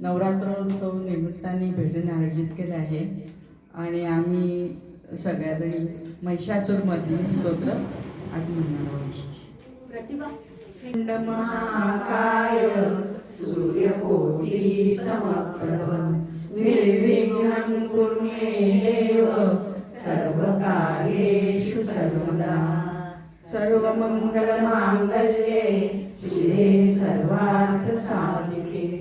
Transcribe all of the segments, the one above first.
नवरात्रोत्सव निमित्ताने भजन आयोजित केले आहे. आणि आम्ही सगळ्याजणी महिषासूरमधील स्तोत्र आज म्हणणार आहोत. प्रतिभा खंड महाकाय सूर्यकोटी समप्रभ. निर्विघ्नं कुरु मे देव सर्वकार्येषु सर्वदा. सर्वमङ्गलमाङ्गल्ये शिवे सर्वार्थसाधिके.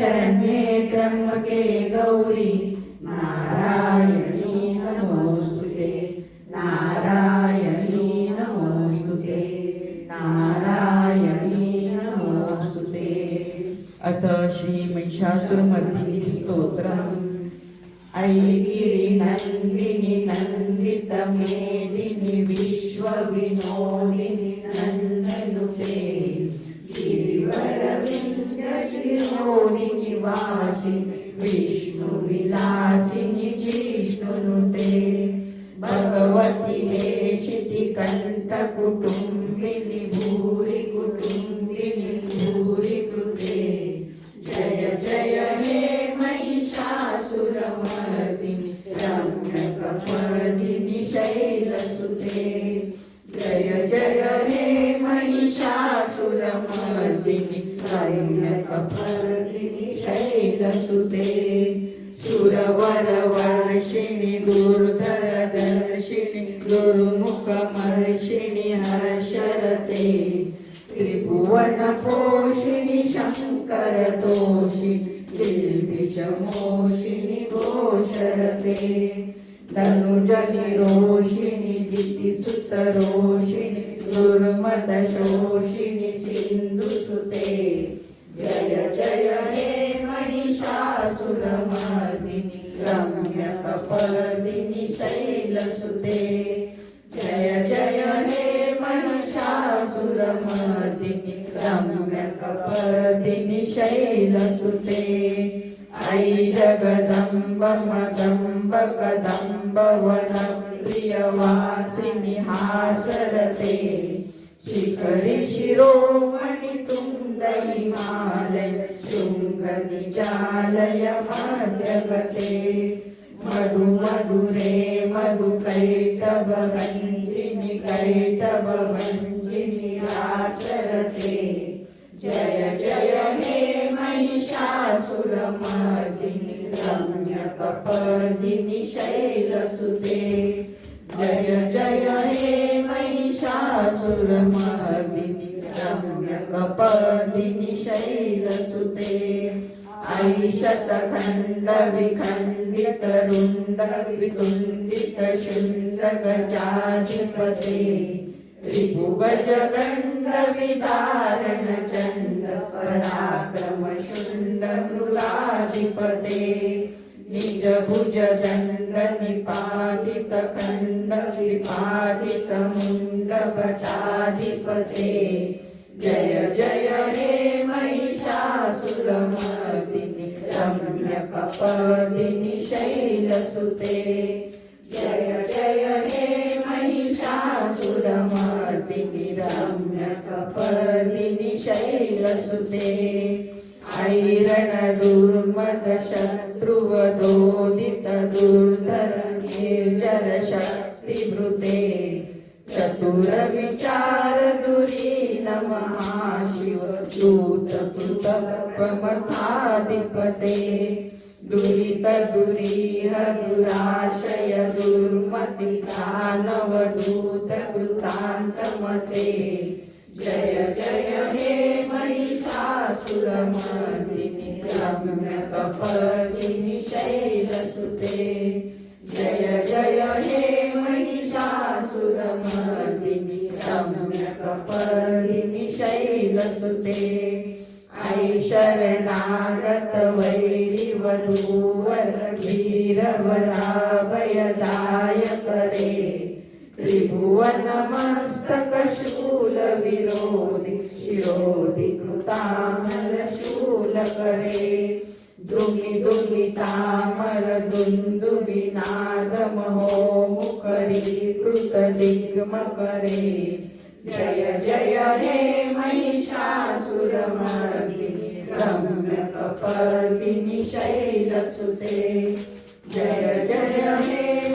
शरण्ये त्र्यम्बके गौरी नारायणी नमोऽस्तुते नारायणी नमोऽस्तुते नारायणी नमोऽस्तुते अथ श्री महिषासुरमर्दिनी स्तोत्रम् ऐगिरि नन्दिनि वासिनि विष्णुविलासिनि जिष्णुनुते। भगवति हेशिति कण्ठकुटुम्बिनि भूरि कुटुम्बिनि भूरि कृते। जय जय हे महिषासुरमर्दिनि रम्यकपर्दिनि शैलसुते। जय जय हे महिषासुरमर्दिनि रम्यकपर्दिनि शैलसुते सुरवरवर्षिणि दुर्धरदर्शिनि दुर्मुखमर्षिणि हर्षरते. त्रिभुवनपोषिणि शङ्करदोषिणि दिल्विषमोषिणि घोषरते धनुजनिरोषिणि दितिसुतरोषिणि दुर्मदशोषिणि सिन्धुसुते. जय जय हे महिषासुरमर्दिनि रम्यकपर्दिनि शैलसुते जय जय हे महिषासुरमर्दिनि रम्यकपर्दिनि शैलसुते ऐ जगदम्ब मदम्ब कदम्ब वन प्रियवासिनि हासरते शिखरि शिरोमणि तुङ्ग हिमालय शृङ्गनिजालय मध्यगते मधु मधुरे मधु कैटभगञ्जिनि कैटभगञ्जिनि आसरते जय जय हे महिषासुरमर्दिनि रम्यकपर्दिनि शैलसुते जय जय हे महिषासुरमर्दिनि कपदिनि शैलसुते ऐशतखण्ड विखण्डितरुण्ड वितुण्डितशुण्डगजाधिपते त्रिभुगजगण्डविदारणचण्ड पराक्रमशुण्ड मृगाधिपते. निजभुजदण्डनिपादितखण्ड विपादितमुण्डभटाधिपते जय जय हे महिषासुरमर्दिनि रम्यकपर्दिनि शैलसुते। जय जय हे महिषासुरमर्दिनि रम्यकपदिनि शैलसुते। ऐरणदुर्मदशत्रुवदोदित दुर्धर निर्जरशक्तिभृते चतुरविचार प्रमथाधिपते दुरितदुरीह दुराशय दुर्मतिकानवदूतकृतान्तमते जय जय हे महिषासुरमर्दिनि रम्यकपर्दिनि शैलसुते जय जय हे महिषासुरमर्दिनि रम्यकपर्दिनि शैलसुते शरणागत वैरिवधूवर वीरवराभयदायक रे त्रिभुवनमस्तक शूल विरोधि शिरोधि कृतामल शूल करे दुमि दुमि तामर दुन्दुबिनाद महो मुखरी कृत दिग्म करे जय जय हे पर्दिनी शैलसुते जय जय हे